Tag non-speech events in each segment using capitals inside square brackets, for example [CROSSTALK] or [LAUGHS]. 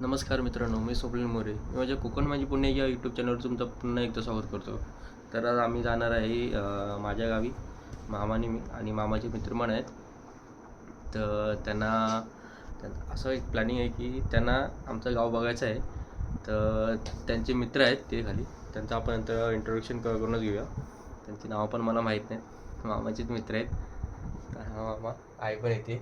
नमस्कार मित्रांनो मी स्वप्नील मोरे. मी माझ्या कोकण माझी पुणे या यूट्यूब चॅनलवर तुमचं पुन्हा एकदा स्वागत करतो. तर आज आम्ही जाणार आहे माझ्या गावी. मामाने मी आणि मामाचे मित्रमण आहेत. तर त्यांना असं एक प्लॅनिंग आहे की त्यांना आमचं गाव बघायचं आहे. तर त्यांचे मित्र आहेत ते खाली. त्यांचं आपण नंतर इंट्रोडक्शन करूनच घेऊया. त्यांची नावं पण मला माहीत नाहीत. मामाचेच मित्र आहेत. तर हा मामा आई पण येते.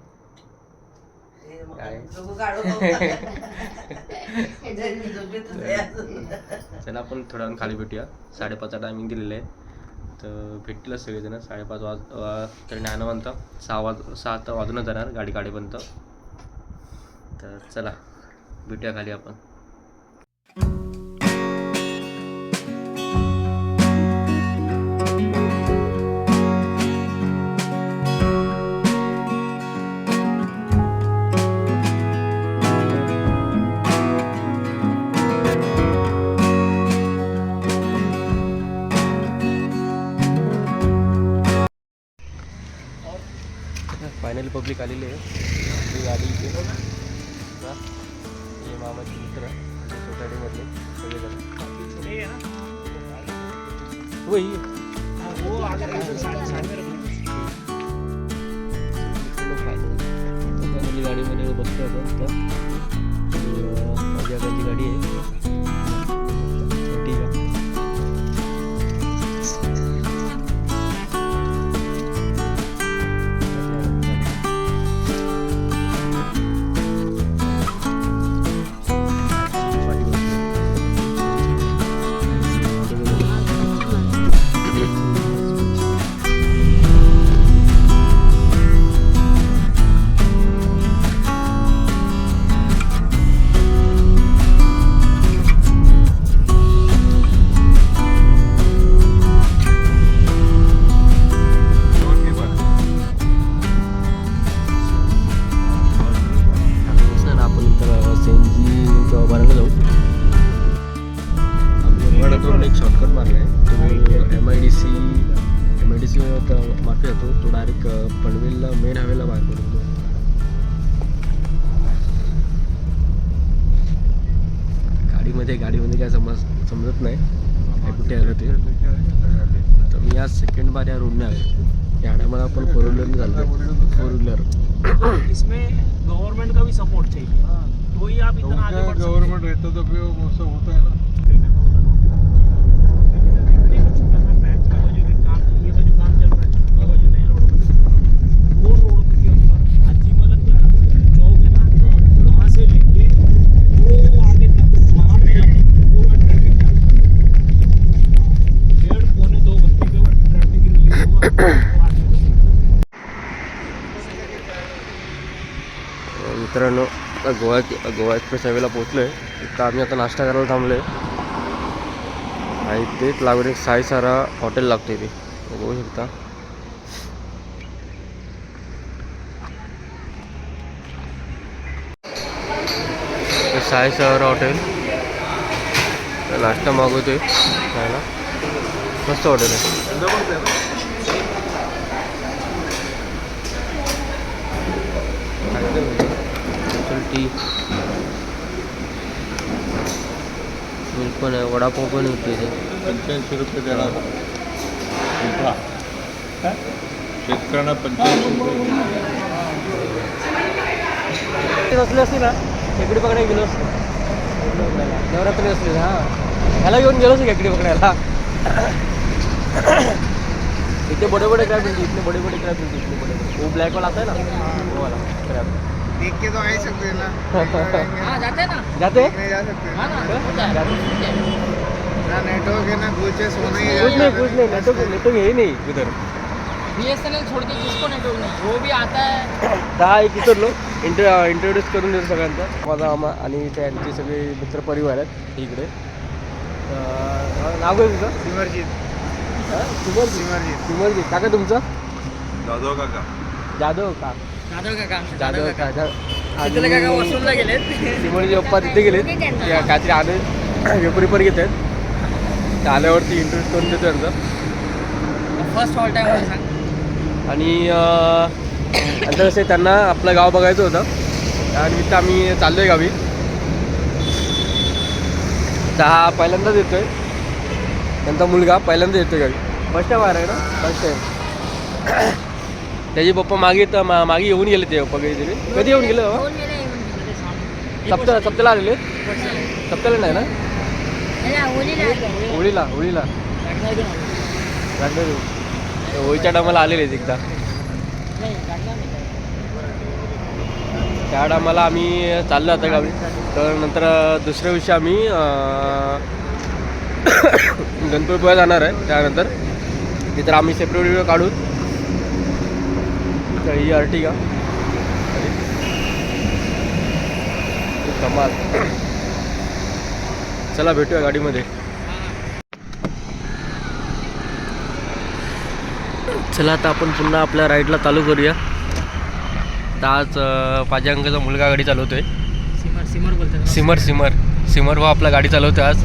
[LAUGHS] चला आपण थोड्या वेळानं खाली भेटूया. साडेपाचचा टायमिंग दिलेलं आहे. तर भेटतीलच सगळेजण. साडेपाच वाज तरी नाही ना म्हणता. सहा वाज सहा वाजूनच जाणार. गाडी काढेपर्यंत तर चला भेटूया खाली आपण. फायनली आलेले आहे. आज सेकंड बार या रोडने आलो. या टायमाला आपण फोर व्हीलरने चालतो फोर व्हीलर इसमें गवर्नमेंट का भी सपोर्ट चाहिए. तो ही आप इतना आगे बढ़ सकते हैं। गवर्नमेंट रहता तो फिर वो सब होता है ना वो रोड के ऊपर हाजी मलक चौक है ना वहाँ से लेके वो आगे तक वहाँ पे जाके पूरा ट्रैफिक डेढ़ पौने दो घंटे के बाद ट्रैफिक रिलीज हुआ वो आगे तक मित्रांनो आता गोवा गोवा एक्सप्रेस हायवेला पोचलो आहे तर आम्ही आता नाश्ता करायला थांबलो आहे आणि तेच लागून एक साईसारा हॉटेल लागतं इथे बघू शकता. हे साईसारा हॉटेल. नाश्ता मागवतोय खायला. मस्त हॉटेल आहे. मिल्क पण आहे वडापाव पण होते इथे. पंच्याऐंशी रुपये देणार शेतकऱ्यांना पंच्याऐंशी रुपये. असले असते ना? खेकडी पकडायला गेलो असतो. नवरात्री असले हा. ह्याला घेऊन गेलो असतो खेकडी पकडायला. इथे बडे बडे क्रॅब मिळते इतने बडे बडे क्रॅब मिळते इतने बडे बडे. वो ब्लॅक वाला आता है ना. वो वाला क्रॅब देख के तो आ ही सकते हैं ना। [LAUGHS] हाँ जाते हैं ना। जाते नहीं जा सकते। हाँ ना जाते ना नेटवर्क है ना कुछ है सोना ही कुछ नहीं कुछ नहीं नेटवर्क नेटवर्क है ही नहीं उधर बी एस एन एल छोड़ के किसको नेटवर्क नहीं? वो भी आता है। [COUGHS] दहा एक उतरलो इंटर इंट्रोड्यूस करून देतो सगळ्यांचा. माझा मामा आणि त्यांचे सगळे मित्रपरिवार आहेत इकडे. तर, नाव काय तुझं? सिमरजीत. हा? सुमन सिमरजीत. काका तुमचं? दादो काका. जाधव का जाधव काका. जाधव काका. काका. वसूलला गेलेत. सिमोनचे पप्पा तिथे गेले काहीतरी घेत आहेत आल्यावरती इंटरेस्ट करून देतो त्यांचा फर्स्ट ऑल टाइम सांग आणि नंतर कसं आहे, त्यांना आपलं गाव बघायचं होतं. त्यानिमित्त आम्ही चाललो आहे गावी हा पहिल्यांदाच येतोय त्यांचा मुलगा पहिल्यांदा येतोय गावी. फर्स्ट टाइम आहे ना? फर्स्ट टाइम त्याचे पप्पा मागे तर मा- मागे येऊन गेले ते पप्पा कधीतरी कधी येऊन गेले बाबा? सप्त्या सप्त्याला आलेले? सप्त्याला नाही ना? होळीला होळीला. होळीच्या टायमाला आलेले एकदा. त्या टायमाला आम्ही चाललो आता गावी. तर नंतर दुसऱ्या दिवशी आम्ही अं, [COUGHS] गणपतीपुळ्या जाणार आहे त्यानंतर. तिथं आम्ही सेपरेट व्हिडिओ काढू तर ही अर्टिगा कमाल। चला भेटूया गाडीमध्ये. चला आता आपण पुन्हा आपल्या राईडला चालू करूया. आज पाच अंकाचा मुलगा गाडी चालवतोय. सिमर सिमर सिमर सिमर. सिमर भाऊ आपला गाडी चालवतोय आज.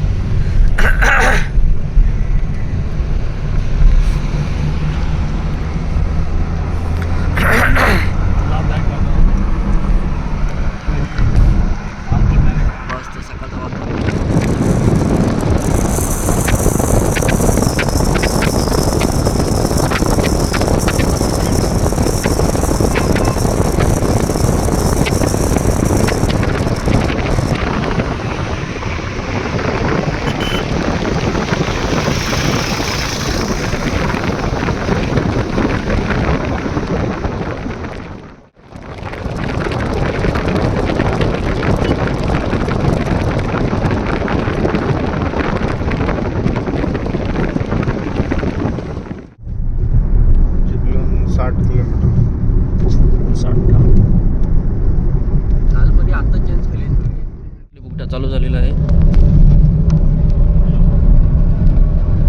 चालू झालेला आहे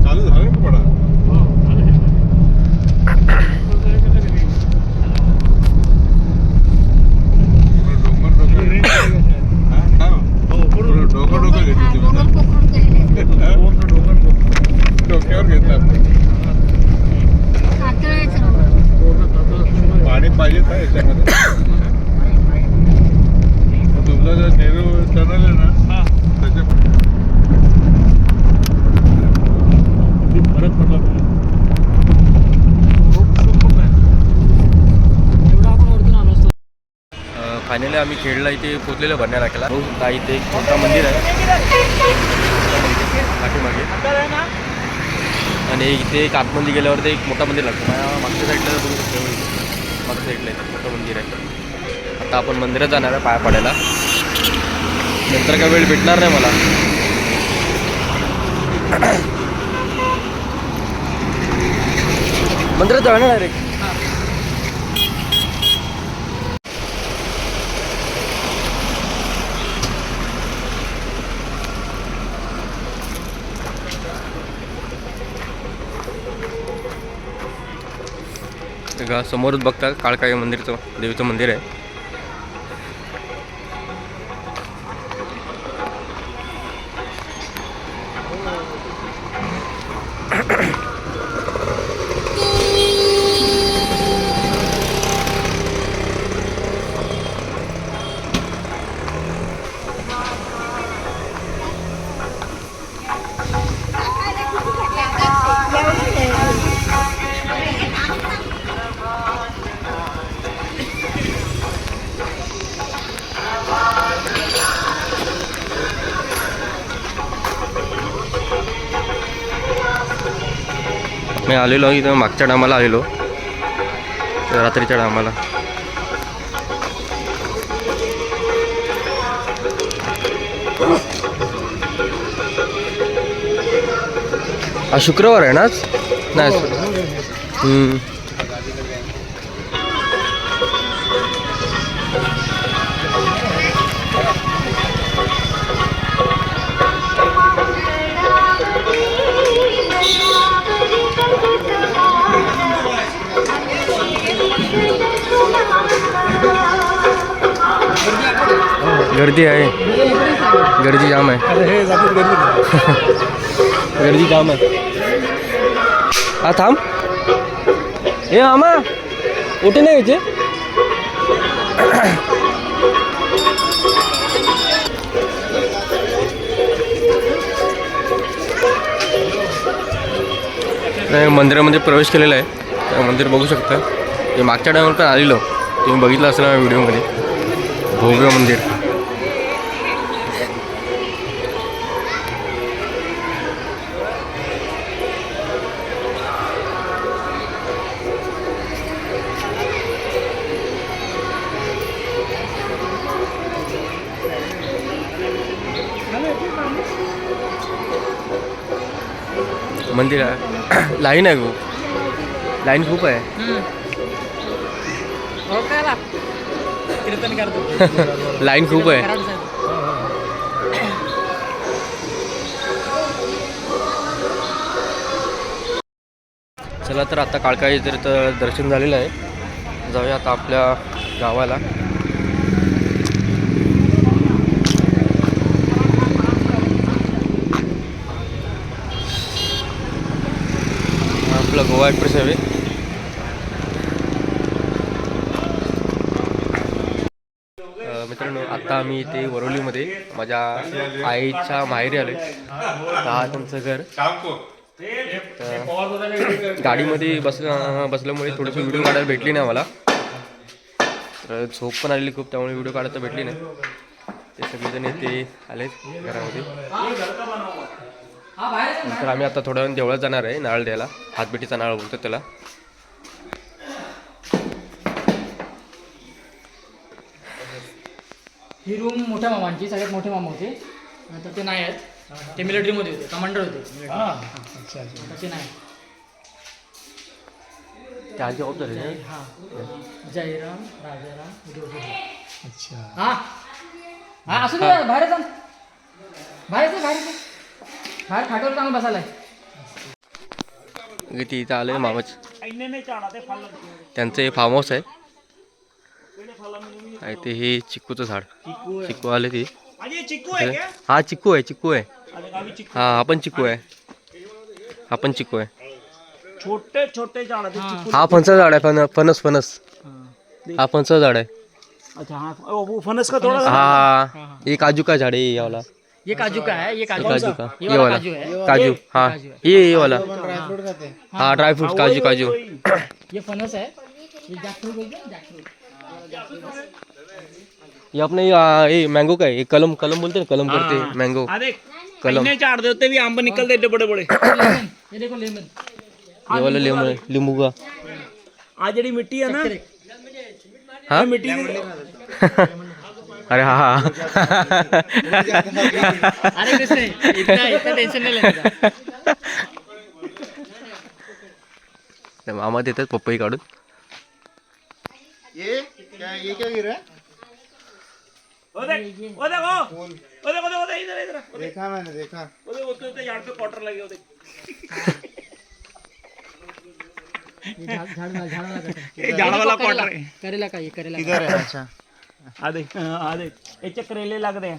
चालू झालं ना पडा डोंगर डोंगर हा, हा. पुरं डोंगर डोंगर घेतली तुम्ही डोक्यावर घेतला पाणी पाहिजे का याच्यामध्ये तुमचं जर नेहरू टनल आहे ना त्याच्या फरक पडला खूप खूप आहे एवढा आपण वरतून आलो असतो फायनली आम्ही खेळला इथे पोचलेलं भरण्या राखेला इथे एक मोठं मंदिर आहे. पाठीमागे. आणि इथे एक आतमध्ये गेल्यावर ते एक मोठा मंदिर लागतो. मागच्या साईडला बघू शकतो मागच्या साईडला इथं मोठं मंदिर आहे. आता आपण मंदिरात जाणार आहे पाया पडायला. नंतर काय वेळ भेटणार नाही मला. [CLEARS THROAT] मंदिरात जाणार डायरेक्ट बघा समोरच बघता काळकाई मंदिरचं देवीचं मंदिर आहे. आलेलो इथं मागच्या टायमाला आलेलो. रात्रीच्या टायमाला आज शुक्रवार आहे ना आज? नाही गर्दी आहे. गर्दी जाम आहे. [LAUGHS] गर्दी जाम आहे. हा थांब. हे मामा. कुठे [COUGHS] नाही घ्यायचे मंदिरामध्ये प्रवेश केलेला आहे. मंदिर बघू शकता. ते मागच्या टायमावर पण आलेलो. तुम्ही बघितलं असेल व्हिडिओमध्ये. भोग मंदिर. मंदिर आहे. [CLEARS THROAT] लाईन आहे खूप. लाईन खूप आहे. करतो. [LAUGHS] लाईन खूप आहे. चला तर आता काळकाई तर दर्शन झालेलं आहे. जाऊया आता आपल्या गावाला हा आपला गोवा एक्सप्रेस मित्रांनो आता आम्ही इथे वरोलीमध्ये माझ्या आईच्या माहेरी आले हा त्यांचं घर. गाडीमध्ये बस बसल्यामुळे थोडीशी व्हिडिओ काढायला भेटली नाही मला तर झोप पण आलेली खूप त्यामुळे व्हिडिओ काढायला भेटली नाही. ते सगळेजण इथे आलेत घरामध्ये. नंतर आम्ही आता थोड्या वेळ देवळात जाणार आहे नारळ द्यायला. हातबेटीचा नारळ बोलतो त्याला. ही रूम मोठ्या मामांची सगळ्यात मोठे मामा होते. नंतर ते नाही आहेत. ते मिलिटरीमध्ये होते कमांडर होते. ते नाही? हा. जयराम राजाराम अच्छा. हा. हा असू दे बाहेर जा. बाहेर जा बाहेर जा. हा खाटवर चांगला बसायला इथं आलं मामाच त्यांचं हे फार्म हाऊस आहे. ते हे चिक्कूचं झाड. चिक्कू आले ते. हा चिक्कू आहे चिक्कू आहे हा आपण चिक्कू आहे. आपण चिक्कू आहे. छोटे छोटे झाड हा. फणसा झाड आहे फन फणस फणस. हा. फणसा झाड आहे. फणस का थोडा? हा एक आजू का झाड आहे यावला. ये काजू का है ये काजू। काजू का ये ये वाला काजू है। काजू हा। काजू है। ये ये वाला। हा ड्राय फ्रूट काजू काजू। ये है। ये जैकफ्रूट बोलते हैं जैकफ्रूट ये अपने ये मैंगो का है ये कलम कलम बोलते हैं कलम करते हैं मैंगो हाँ कलम। इन्ने झाड़ दे भी अंब निकलते एड्डे बड़े बड़े। [COUGHS] ये देखो लेमन। ये वाला लींबू लींबू का। आ जड़ी मिट्टी है ना? हाँ? मिट्टी [LAUGHS] अरे हाँ. हाँ अरे कुछ नहीं इतना इतना टेंशन नहीं लेने का तर मामा देतात पपई काढून ओ देख ओ అదే అదే ఎచ్చక్కరెళ్ళి లాగదే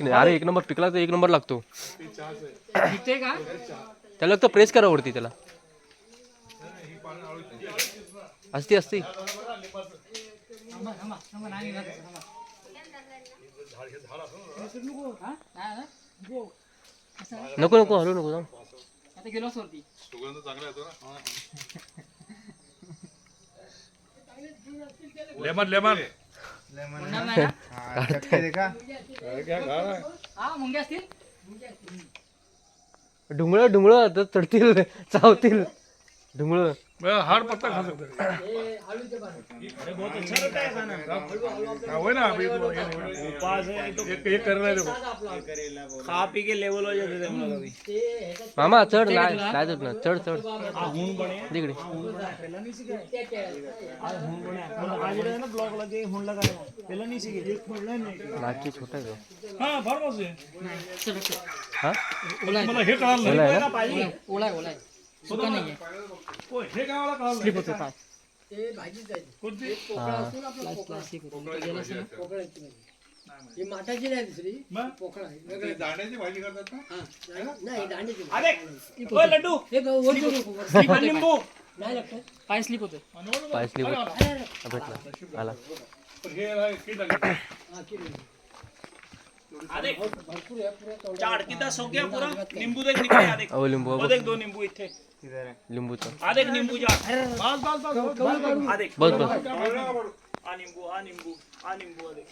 नाही. अरे एक नंबर पिकला तर एक नंबर लागतो. त्याला लागतं प्रेस करा वरती त्याला. असती असती? नको नको हलू नको जाऊ आता वरती लेमन लेमन ना? ढुंगळ ढुंगळ तर चढतील चावतील ढुंगळ हर पत्ता खा सकते हैं। बहुत अच्छा लगता है खाना हाँ, वही ना अभी उपास है तो एक एक कर रहे देखो खा पी के लेवल हो जाते थे हम लोग अभी मामा चढ़ लाए लाए तो ना चढ़ चढ़। हूँ बने पहला नहीं आज बने आज रे ना ब्लॉग लगे लगा पहला नहीं सीखे एक पड़ला नहीं छोटा है हाँ भरवा से हाँ। मतलब मला सुका नाही हे मला कळालं स्लिप होते पाय कोणती? प्लास्टिक होते. गेलं असेल ना ही माठाची नाही दुसरी. मग? पोकळ आहे. ते वेगळं दाण्याची भाजी करतात ना? हा, नाही दांडीची अरे ओय लड्डू. हे ग- वर ठेवू नको, वर. आणि लिंबू. नाही लागतं पाय स्लिप होते. पाय स्लीप भेटला. आला. पण हे कीड लागली. हा किती अरे भरपूर आहे पुऱ्या तेवढ्या. चाड किता सो गया पूरा। नींबू देख निकले आ देख। [COUGHS] अहो लिंबू वो देख दो नींबू इथे लिंबूचं आ देख नींबू जा बस बस बस बस आ देख। बस बस आ नींबू आ नींबू आ नींबू आ देख।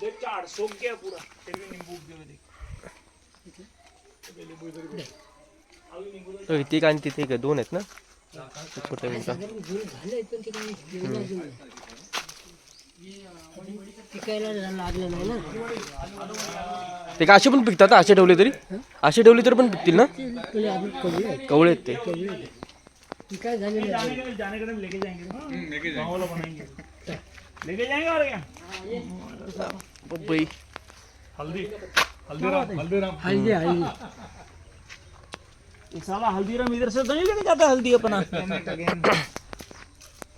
देख चाड सोक गया पूरा। फिर भी नींबू उगते हुए देख। अभी नींबू देख. तो इथे आणि तिथे दोन आहेत ना? ते छोटे मिनटं पिकायला लागलं नाही ना. ते का असे पण पिकतात असे ठेवले तरी? असे ठेवले तरी पण पिकतील ना? कवळे आहेत ते. क्या पपई हल्दी हल्दीराम हल्दीराम. हल्दी हल्दी. ये साला हल्दीराम इधर से तो नहीं लेके जाता हल्दी अपना.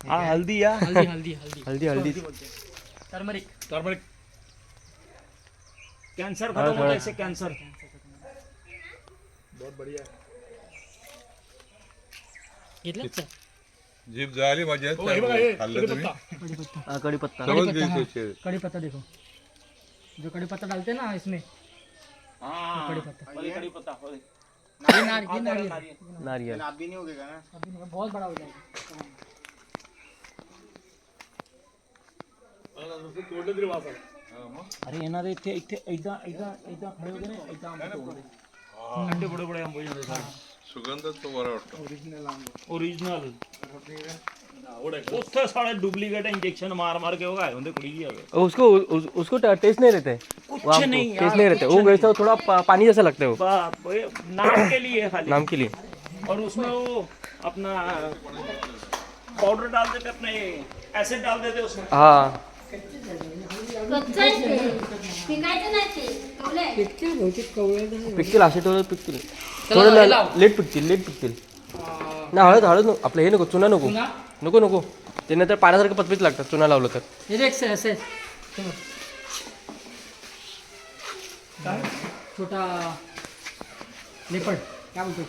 हाँ हल्दी या. हल्दी हल्दी हल्दी. [LAUGHS] हल्दी हल्दी. टर्मरिक. टर्मरिक. कैंसर खत्म होता है इससे कैंसर बहुत बढ़िया. घेतलं का? जीभ जळाली माझी हो, हे बघा, हे खाल्लं तुम्ही? कढीपत्ता. हा कढीपत्ता. समज कढीपत्ता, घ्यायचे कढीपत्ता. देखो. जो कढीपत्ता डालते हैं ना इसमें हाँ कड़ी पत्ता कड़ी कड़ी पत्ता हो देख। ये ये नारियल। नारियल. अभी नहीं, बहुत बड़ा हो जाएगा. अरे येणार इथे इथे एकदा एकदा एकदा खडे होते ना एकदा आंबे पुढे पुढे आंबे सुगंधच तो बरा वाटतो. ओरिजिनल ओरिजिनल उससे सारे डुप्लीकेट इंजेक्शन मार मार के होगा उनके कुड़ी की होगा उसको उस, उसको टेस्ट नहीं रहते. कुछ नहीं टेस्ट नहीं रहते. वो वैसा थोड़ा पानी जैसा लगता है नाम के लिए खाली. नाम के लिए. और उसमें वो अपना पाउडर डाल देते अपने एसिड डाल देते उसमें. हाँ. नाही. पिकतील बहुतेक कवळे पिकतील. असे ठेवले पिकतील थोडं लेट पिकतील लेट पिकतील. ना हळद हळद नको. आपलं हे नको चुना नको? नको नको. ते नंतर पाण्यासारखं पतपीत लागतात चुना लावलं तर. हे. छोटा लेपर्ड क्या बोलते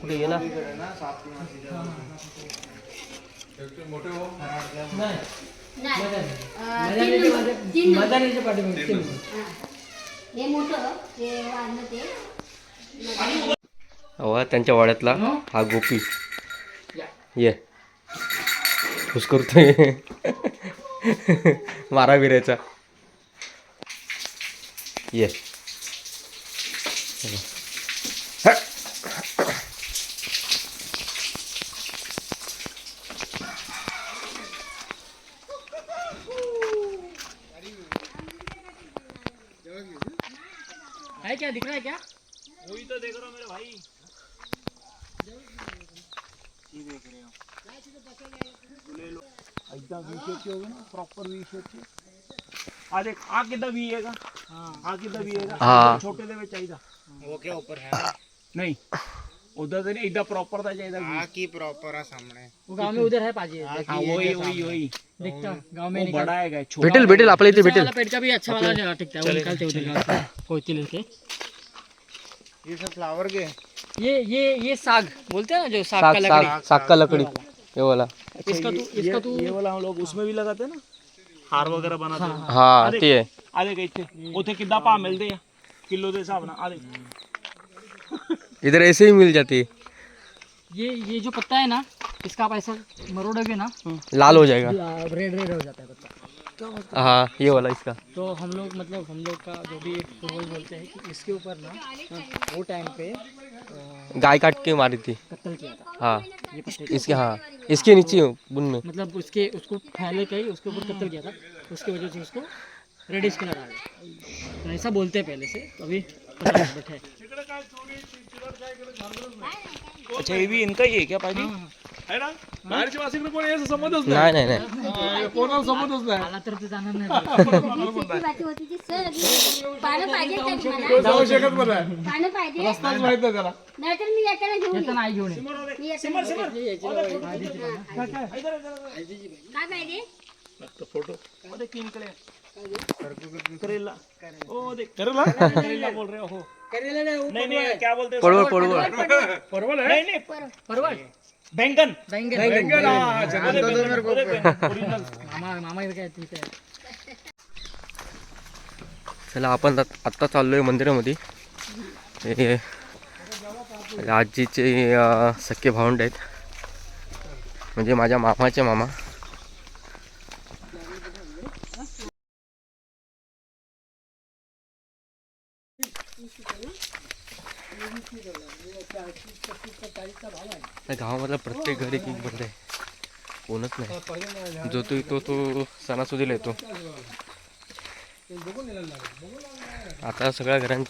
कुठे ये ना? नाही. मैदानाच्या पाठीमागे. हा. हे मोठं हे वाढलं ते. त्यांच्या वाड्यातला हा? गोपी. ये. खुश करतोय. मारा विरायचा ये. है क्या दिख रहा है क्या वही तो देख रहा हूँ मेरे भाई ये देख रहे हो ले लो एकदम वी शेप के होगा ना प्रॉपर वी शेप के ਆ ਦੇਖ ਆ ਕਿੱਦਾਂ ਵੀ ਹੈਗਾ ਹਾਂ ਆ ਕਿੱਦਾਂ ਵੀ ਹੈਗਾ ਹਾਂ। ਛੋਟੇ ਦੇ ਵਿੱਚ ਚਾਹੀਦਾ ਉਹ ਕਿਆ ਉੱਪਰ ਹੈ ਨਹੀਂ ਉਦਾਂ ਤੇ ਨਹੀਂ ਇਦਾਂ ਪ੍ਰੋਪਰ ਦਾ ਚਾਹੀਦਾ ਵੀ वो गांव में उधर है पाजी ਹਾਂ वही वही वही दिखता गांव में वो निकाल बड़ा है छोटा भेटेल भेटेल आपल्या इथे दूसरा भेटेल वाला पेड़ का भी अच्छा वाला टिकता है वो निकालते उधर होतील ते ये सब फ्लावर के? ये ये ये साग बोलते हैं ना जो साग, साग का लकड़ी। साग, साग का लकड़ी ये वाला। अच्छा, इसका तो, तू इसका तू तो ये वाला हम लोग उसमें भी लगाते हैं ना? हार वगैरह बनाते हैं। हाँ। हाँ, हाँ ते है अरे गई थे ओथे कितना पा मिलते हैं। किलो के हिसाब ना अरे इधर ऐसे ही मिल जाती है। ये ये जो पत्ता है ना इसका आप ऐसा मरोड़ोगे ना लाल हो जाएगा। रेड रेड हो जाता है पत्ता। हाँ? ये वाला इसका। तो हम लोग मतलब हम लोग का जो भी पूर्वज बोलते हैं कि इसके ऊपर ना वो टाइम पे गाय काट के मारी थी। कत्ल किया था। हाँ। ये इसके हाँ। इसके नीचे बुन में। मतलब उसके उसको फैले कहीं उसके ऊपर कत्ल किया था। उसकी वजह से उसको रेडिश कलर आ गया। तो ऐसा बोलते हैं पहले से तो अभी अच्छा ये भी इनका ही है क्या पाजी है ना? बाहेरच्या वासिकडे कोणी याचा संबंधच नाही. नाही नाही नाही. कोणाला संबंधच नाही. आला तर ते जाणार नाही. किती वाटी होती ती सर पानं पाहिजे का तो तुम्हाला? जाऊ शकत पण नाही. पानं पाहिजे रस्ताच माहीत नाही त्याला. नाहीतर मी येताना घेऊन येताना येईन. आई घेऊन ये. मी येताना घेऊन येईन. काय पाहिजे? फोटो. करेला. ओ देख करेला? करेला बोल रहे हो. नहीं नहीं क्या बोलते हैं? पडवळ परवल है? नहीं नहीं। परवळ बैंगन। बैंगन। अरे बैंगन, अरे बैंगन, ओरिजिनल। [LAUGHS] मामा मामा इथं काय ठीक आहे चला आपण आत- आत्ता चाललोय मंदिरामध्ये. हे आजीचे अं, सख्खे भावंड आहेत. म्हणजे माझ्या मामाचे मामा. त्या गावामधला प्रत्येक घरी एक बंद आहे कोणच नाही. जो तो येतो तो सणासुदीला येतो. आता सगळ्या घरां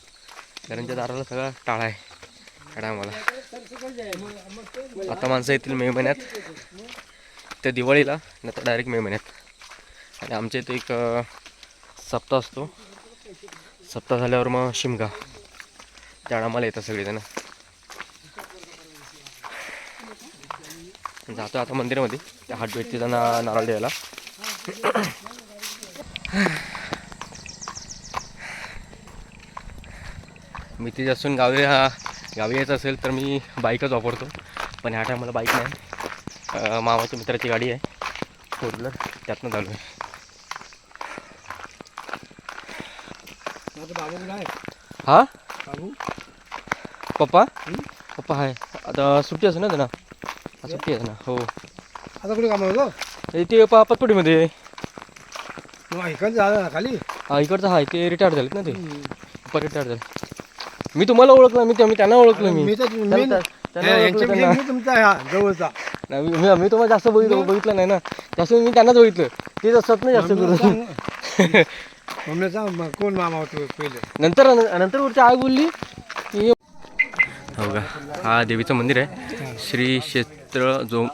घरांच्या दाराला सगळा टाळा आहे. या टायमाला आता माणसं येतील मे महिन्यात. त्या दिवाळीला नाही तर डायरेक्ट मे महिन्यात. आणि आमच्या इथे एक सप्ताह असतो. सप्ताह झाल्यावर मग शिमगा. त्या टायमाला येतात सगळेजण. जातो आता मंदिरामध्ये. त्या हात भेटते त्यांना नारळ द्यायला. मी तिथे असून गावी हा गावी यायचं असेल तर मी बाईकच वापरतो. पण ह्या टायमाला बाईक नाही. मामाच्या मित्राची गाडी आहे. फोर व्हीलर त्यातनं चालू आहे. हा? पप्पा? पप्पा आहे आता सुट्टी असेल ना त्यांना? सुट्टी आहे ना. हो. आता कुठे काम होतो? हे ते मग इकडे झालं ना खाली? हा इकडचं आहे ते रिटायर झालेत ना ते. रिटायर झाले. मी तुम्हाला ओळखलं मी त्या- मी त्यांना ओळखलं मी. मी तर त्यांना- मी- त्यांना ओळखलं यांच्यापैकी त्यांना. मी तुमचा हा जवळचा. नाही, मी मी- मी तुम्हाला जास्त बघितलं बघितलं नाही ना. जास्त मी त्यांनाच बघितलं. तेच असतात ना जास्त करून. मम्मी सांग मग कोण मामा होतो पहिले? नंतर नंतर वरची आग बोलली हो का हा देवीचं मंदिर आहे. श्री क्षेत्र जो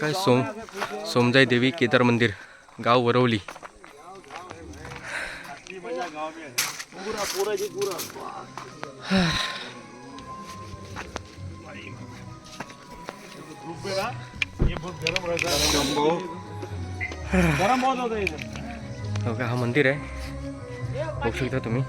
काय सोम सोमजाई देवी केदार मंदिर गाव वरवली. हो का हा मंदिर आहे. बघू शकता तुम्ही.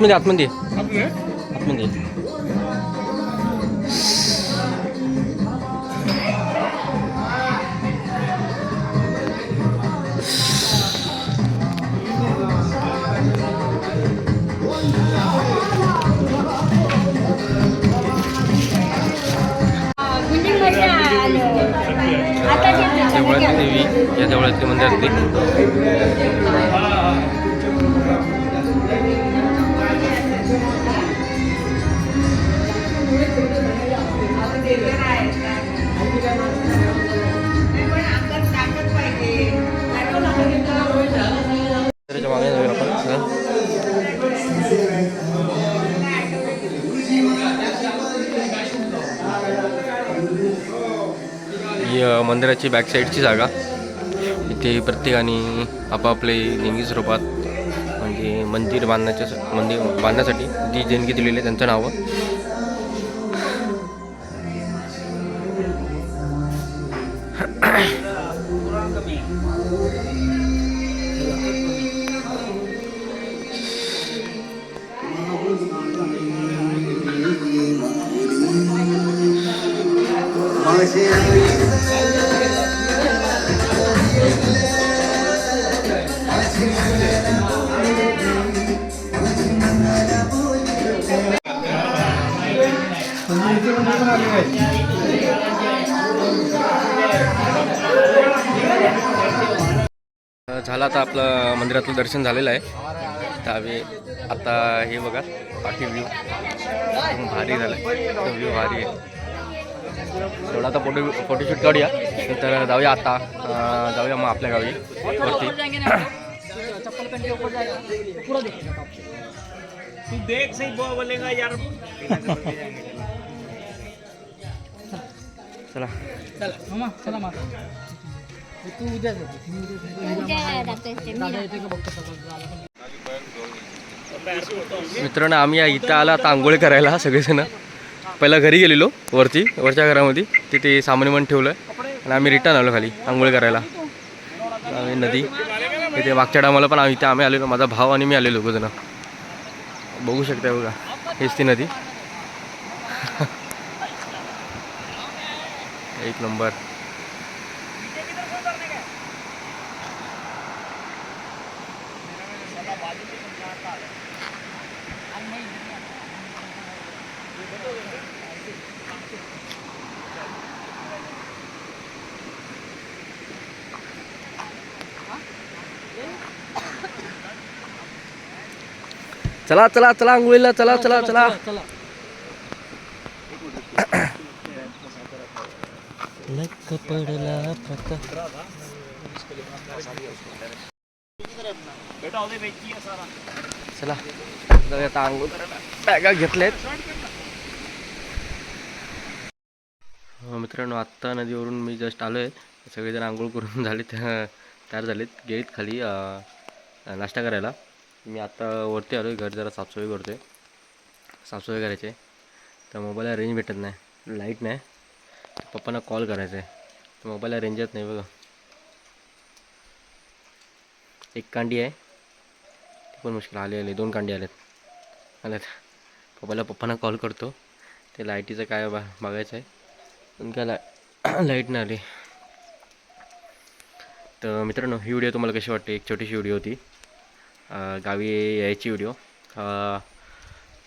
आतमध्ये आतमध्ये. आतमध्ये? देवी या देवळातली मंदिरातली. मंदिराची बॅक साईडची जागा. इथे प्रत्येकाने आपापले देणगी स्वरूपात म्हणजे मंदिर बांधण्याच्या मंदिर बांधण्यासाठी जी देणगी दिलेली आहे त्यांचं नावं. झालं आता आपलं मंदिरातलं दर्शन झालेलं आहे. तर आम्ही आता हे बघा बाकी व्ह्यू भारी झालं. व्ह्यू भारी आहे. तेवढा आता फोटो फोटोशूट काढूया. नंतर जाऊया आता. जाऊया मग आपल्या गावी. वरती. यार चला चला चला तू उद्या मित्रांनो आम्ही इथं आला आता आंघोळ करायला सगळेजण. पहिला घरी गेलेलो वरती वरच्या घरामध्ये. तिथे सामान म्हणून ठेवलं आणि आम्ही रिटर्न आलो खाली आंघोळ करायला. आम्ही नदी इथे मागच्या टायमाला पण आम्ही इथे आम्ही आलेलो माझा भाव आणि मी आलेलो दोघं जण बघू शकता बघा हेच ती नदी. [LAUGHS] एक नंबर. चला चला चला आंघोळीला चला चला चला लक पडला बेटा ਉਹਦੇ ਵਿੱਚ ਹੀ ਆ ਸਾਰਾ चला जाऊया आता आंघोळ बॅगा घेतल्यात हो मित्रांनो आत्ता नदीवरून मी जस्ट आलो आहे सगळेजण आंघोळ करून झाले [LAUGHS] तयार झालेत गेलीत खाली अं, नाश्ता करायला मी आत्ता वरती आलो आहे घर जरा साफसफाई करतो आहे साफसफाई करायची आहे तर मोबाईलला रेंज भेटत नाही लाईट नाही तर पप्पांना कॉल करायचा आहे तर मोबाईलला रेंज येत नाही बघा एक कांडी आहे ती पण मुश्किल आले आले. दोन कांडी आलेत. आल्यात पप्पाला पप्पांना कॉल करतो. ते लाईटीचं काय बा बघायचं आहे. पण काय ला लाइट नाही आली. तर मित्रांनो ही व्हिडिओ तुम्हाला कशी वाटते? एक छोटीशी व्हिडिओ होती. गावी यायची व्हिडिओ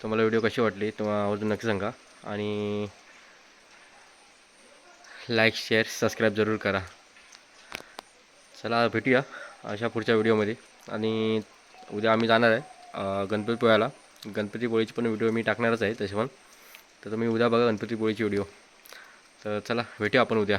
तुम्हाला व्हिडिओ कशी वाटली? तुम्हाला आवर्जून नक्की सांगा. आणि लाईक शेअर सबस्क्राईब जरूर करा. चला भेटूया अशा पुढच्या व्हिडिओमध्ये आणि उद्या आम्ही जाणार आहे गणपतीपुळ्याला गणपतीपुळीची गणपतीपोळीची पण व्हिडिओ मी टाकणारच आहे तसे पण. तर तुम्ही उद्या बघा गणपतीपोळीची व्हिडिओ तर चला भेटूया आपण उद्या.